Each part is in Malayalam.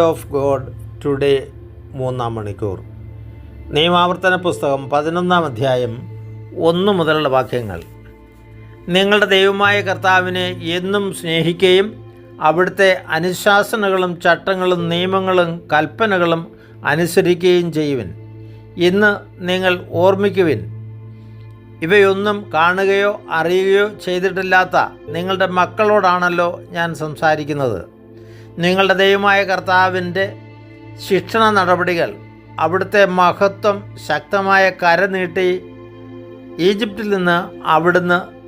വേർഡ് ഓഫ് ഗോഡ് ടുഡേ മൂന്നാം മണിക്കൂർ. നിയമാവർത്തന പുസ്തകം പതിനൊന്നാം അധ്യായം ഒന്ന് മുതലുള്ള വാക്യങ്ങൾ. നിങ്ങളുടെ ദൈവമായ കർത്താവിനെ എന്നും സ്നേഹിക്കുകയും അവിടുത്തെ അനുശാസനകളും ചട്ടങ്ങളും നിയമങ്ങളും കൽപ്പനകളും അനുസരിക്കുകയും ചെയ്യുവിൻ. ഇന്ന് നിങ്ങൾ ഓർമ്മിക്കുവിൻ. ഇവയൊന്നും കാണുകയോ അറിയുകയോ ചെയ്തിട്ടില്ലാത്ത നിങ്ങളുടെ മക്കളോടാണല്ലോ ഞാൻ സംസാരിക്കുന്നത്. നിങ്ങളുടെ ദൈവമായ കർത്താവിന്റെ ശിക്ഷണ നടപടികൾ അവിടുത്തെ മഹത്വം ശക്തമായ കര നീട്ടി ഈജിപ്തിൽ നിന്ന് അവിടുന്ന്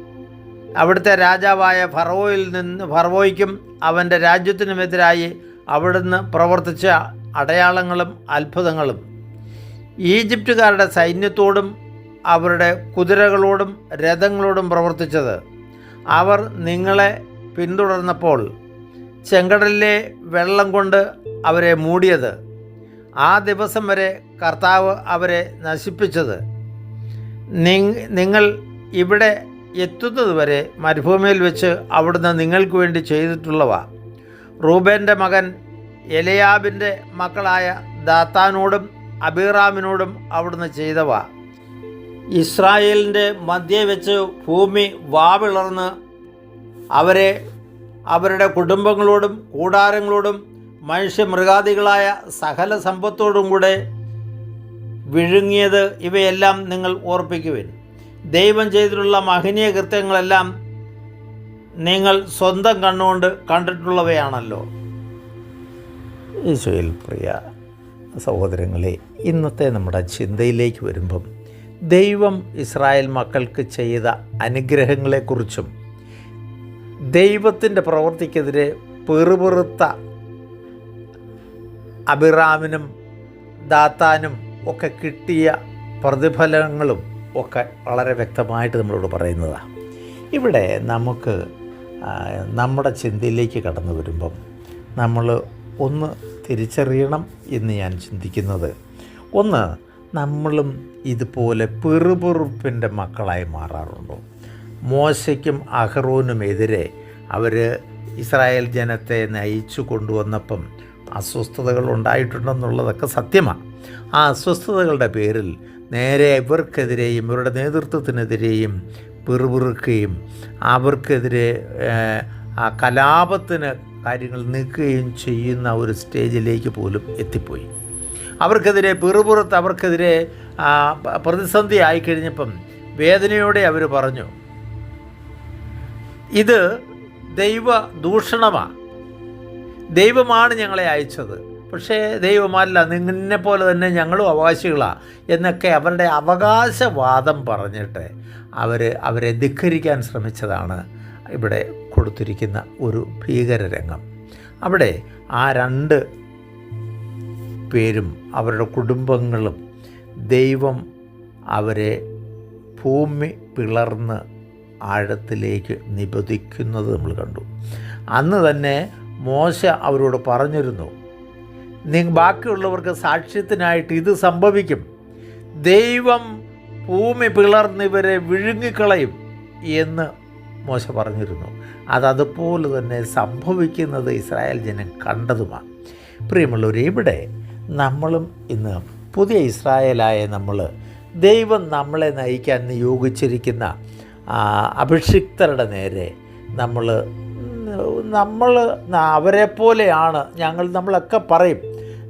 അവിടുത്തെ രാജാവായ ഫറവോയിൽ നിന്ന് ഫറവോയ്ക്കും അവന്റെ രാജ്യത്തിനുമെതിരായി അവിടുന്ന് പ്രവർത്തിച്ച അടയാളങ്ങളും അത്ഭുതങ്ങളും. ഈജിപ്തുകാരുടെ സൈന്യത്തോടും അവരുടെ കുതിരകളോടും രഥങ്ങളോടും പ്രവർത്തിച്ചത്. അവർ നിങ്ങളെ പിന്തുടർന്നപ്പോൾ ചെങ്കടലിലെ വെള്ളം കൊണ്ട് അവരെ മൂടിയത്. ആ ദിവസം വരെ കർത്താവ് അവരെ നശിപ്പിച്ചത്. നിങ്- നിങ്ങൾ ഇവിടെ എത്തുന്നതുവരെ മരുഭൂമിയിൽ വെച്ച് അവിടുന്ന് നിങ്ങൾക്ക് വേണ്ടി ചെയ്തിട്ടുള്ളവ. റൂബേന്റെ മകൻ എലയാബിന്റെ മക്കളായ ദാത്താനോടും അബീറാമിനോടും അവിടുന്ന് ചെയ്തവ. ഇസ്രായേലിന്റെ മധ്യേ വെച്ച് ഭൂമി വാവിളർന്ന് അവരെ അവരുടെ കുടുംബങ്ങളോടും കൂടാരങ്ങളോടും മനുഷ്യ മൃഗാദികളായ സകല സമ്പത്തോടും കൂടെ വിഴുങ്ങിയത് ഇവയെല്ലാം നിങ്ങൾ ഓർപ്പിക്കുവിൻ. ദൈവം ചെയ്തിട്ടുള്ള മഹനീയ കൃത്യങ്ങളെല്ലാം നിങ്ങൾ സ്വന്തം കണ്ണുകൊണ്ട് കണ്ടിട്ടുള്ളവയാണല്ലോ. ഈശോയിൽ പ്രിയ സഹോദരങ്ങളെ ഇന്നത്തെ നമ്മുടെ ചിന്തയിലേക്ക് വരുമ്പം ദൈവം ഇസ്രായേൽ മക്കൾക്ക് ചെയ്ത അനുഗ്രഹങ്ങളെക്കുറിച്ചും ദൈവത്തിന്റെ പ്രവൃത്തിക്കെതിരെ പെറുപെറുത്ത അബിറാമിനും ദാത്താനും ഒക്കെ കിട്ടിയ പ്രതിഫലങ്ങളും ഒക്കെ വളരെ വ്യക്തമായിട്ട് നമ്മളോട് പറയുന്നതാണ് ഇവിടെ നമുക്ക് നമ്മുടെ ചിന്തയിലേക്ക് കടന്നു വരുമ്പം നമ്മൾ ഒന്ന് തിരിച്ചറിയണം എന്ന് ഞാൻ ചിന്തിക്കുന്നത്. ഒന്ന് നമ്മളും ഇതുപോലെ പെറുപെറുപ്പിന്റെ മക്കളായി മാറാറുണ്ടോ? മോശയ്ക്കും അഹ്റോനുമെതിരെ അവർ ഇസ്രായേൽ ജനത്തെ നയിച്ചു കൊണ്ടുവന്നപ്പം അസ്വസ്ഥതകൾ ഉണ്ടായിട്ടുണ്ടെന്നുള്ളതൊക്കെ സത്യമാണ്. ആ അസ്വസ്ഥതകളുടെ പേരിൽ നേരെ ഇവർക്കെതിരെയും ഇവരുടെ നേതൃത്വത്തിനെതിരെയും പിറുപിറുക്കുകയും അവർക്കെതിരെ ആ കലാപത്തിന് കാര്യങ്ങൾ നീക്കുകയും ചെയ്യുന്ന ഒരു സ്റ്റേജിലേക്ക് പോലും എത്തിപ്പോയി. അവർക്കെതിരെ പിറുപുറത്ത് അവർക്കെതിരെ പ്രതിസന്ധി ആയിക്കഴിഞ്ഞപ്പം വേദനയോടെ അവർ പറഞ്ഞു ഇത് ദൈവ ദൂഷണമാണ് ദൈവമാണ് ഞങ്ങളെ അയച്ചത്. പക്ഷേ ദൈവമല്ല നിന്നെ പോലെ തന്നെ ഞങ്ങളും അവകാശികളാണ് എന്നൊക്കെ അവരുടെ അവകാശവാദം പറഞ്ഞിട്ട് അവർ അവരെ ധിക്കരിക്കാൻ ശ്രമിച്ചതാണ് ഇവിടെ കൊടുത്തിരിക്കുന്ന ഒരു ഭീകരരംഗം. അവിടെ ആ രണ്ട് പേരും അവരുടെ കുടുംബങ്ങളും ദൈവം അവരെ ഭൂമി പിളർന്ന് ആഴത്തിലേക്ക് നിബദിക്കുന്നത് നമ്മൾ കണ്ടു. അന്ന് തന്നെ മോശ അവരോട് പറഞ്ഞിരുന്നു നിങ്ങൾ ബാക്കിയുള്ളവർക്ക് സാക്ഷ്യത്തിനായിട്ട് ഇത് സംഭവിക്കും. ദൈവം ഭൂമി പിളർന്നിവരെ വിഴുങ്ങിക്കളയും എന്ന് മോശ പറഞ്ഞിരുന്നു. അതതുപോലെ തന്നെ സംഭവിക്കുന്നത് ഇസ്രായേൽ ജനം കണ്ടതുമാണ്. പ്രിയമുള്ളവർ ഇവിടെ നമ്മളും ഇന്ന് പുതിയ ഇസ്രായേലായ നമ്മൾ ദൈവം നമ്മളെ നയിക്കാൻ നിയോഗിച്ചിരിക്കുന്ന അഭിഷിക്തരുടെ നേരെ നമ്മൾ നമ്മൾ അവരെ പോലെയാണ്. ഞങ്ങൾ നമ്മളൊക്കെ പറയും.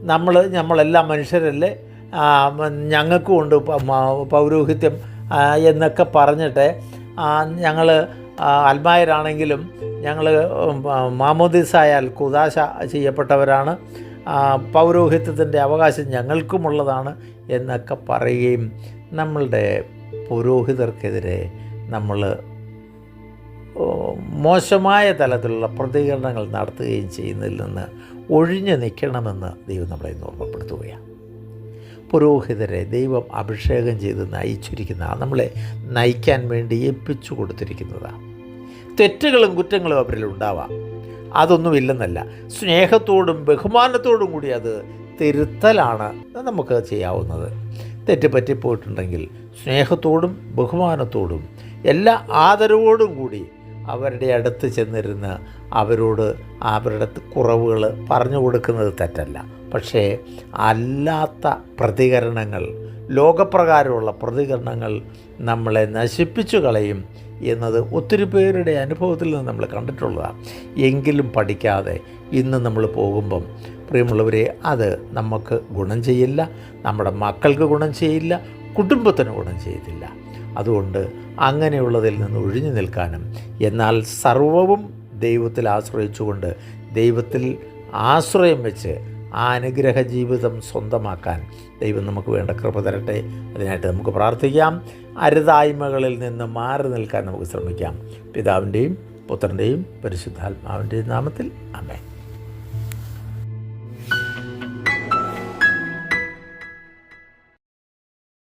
നമ്മൾ നമ്മളെല്ലാം മനുഷ്യരല്ലേ? ഞങ്ങൾക്കും ഉണ്ട് പൗരോഹിത്യം എന്നൊക്കെ പറഞ്ഞിട്ട് ഞങ്ങൾ അൽമായരാണെങ്കിലും ഞങ്ങൾ മാമോദിസായാൽ കുദാശ ചെയ്യപ്പെട്ടവരാണ്. പൗരോഹിത്യത്തിന്റെ അവകാശം ഞങ്ങൾക്കുമുള്ളതാണ് എന്നൊക്കെ പറയുകയും നമ്മളുടെ പുരോഹിതർക്കെതിരെ നമ്മൾ മോശമായ തലത്തിലുള്ള പ്രതികരണങ്ങൾ നടത്തുകയും ചെയ്യുന്നതിൽ നിന്ന് ഒഴിഞ്ഞു നിൽക്കണമെന്ന് ദൈവം നമ്മളെ ഇന്ന് ഓർമ്മപ്പെടുത്തുകയാണ്. പുരോഹിതരെ ദൈവം അഭിഷേകം ചെയ്ത് നയിച്ചിരിക്കുന്ന നമ്മളെ നയിക്കാൻ വേണ്ടി ഏൽപ്പിച്ചു കൊടുത്തിരിക്കുന്നതാണ്. തെറ്റുകളും കുറ്റങ്ങളും അവരിൽ ഉണ്ടാവാം. അതൊന്നുമില്ലെന്നല്ല സ്നേഹത്തോടും ബഹുമാനത്തോടും കൂടി അത് തിരുത്തലാണ് നമുക്ക് ചെയ്യാവുന്നത്. തെറ്റ് പറ്റിപ്പോയിട്ടുണ്ടെങ്കിൽ സ്നേഹത്തോടും ബഹുമാനത്തോടും എല്ലാ ആദരവോടും കൂടി അവരുടെ അടുത്ത് ചെന്നിരുന്ന് അവരോട് അവരുടെ കുറവുകൾ പറഞ്ഞു കൊടുക്കുന്നത് തെറ്റല്ല. പക്ഷേ അല്ലാത്ത പ്രതികരണങ്ങൾ ലോകപ്രകാരമുള്ള പ്രതികരണങ്ങൾ നമ്മളെ നശിപ്പിച്ചു കളയും എന്നത് ഒത്തിരി പേരുടെ അനുഭവത്തിൽ നിന്ന് നമ്മൾ കണ്ടിട്ടുള്ളതാണ്. എങ്കിലും പഠിക്കാതെ ഇന്ന് നമ്മൾ പോകുമ്പം പ്രിയമുള്ളവരെ അത് നമുക്ക് ഗുണം ചെയ്യില്ല നമ്മുടെ മക്കൾക്ക് ഗുണം ചെയ്യില്ല കുടുംബത്തിന് ഗുണം ചെയ്തില്ല. അതുകൊണ്ട് അങ്ങനെയുള്ളതിൽ നിന്ന് ഒഴിഞ്ഞു നിൽക്കാനും. എന്നാൽ സർവവും ദൈവത്തിൽ ആശ്രയിച്ചുകൊണ്ട് ദൈവത്തിൽ ആശ്രയം വെച്ച് ആ അനുഗ്രഹ ജീവിതം സ്വന്തമാക്കാൻ ദൈവം നമുക്ക് വേണ്ട കൃപ തരട്ടെ. അതിനായിട്ട് നമുക്ക് പ്രാർത്ഥിക്കാം. അരുതായ്മകളിൽ നിന്ന് മാറി നിൽക്കാൻ നമുക്ക് ശ്രമിക്കാം. പിതാവിന്റെയും പുത്രന്റെയും പരിശുദ്ധാത്മാവിന്റെയും നാമത്തിൽ. അമേ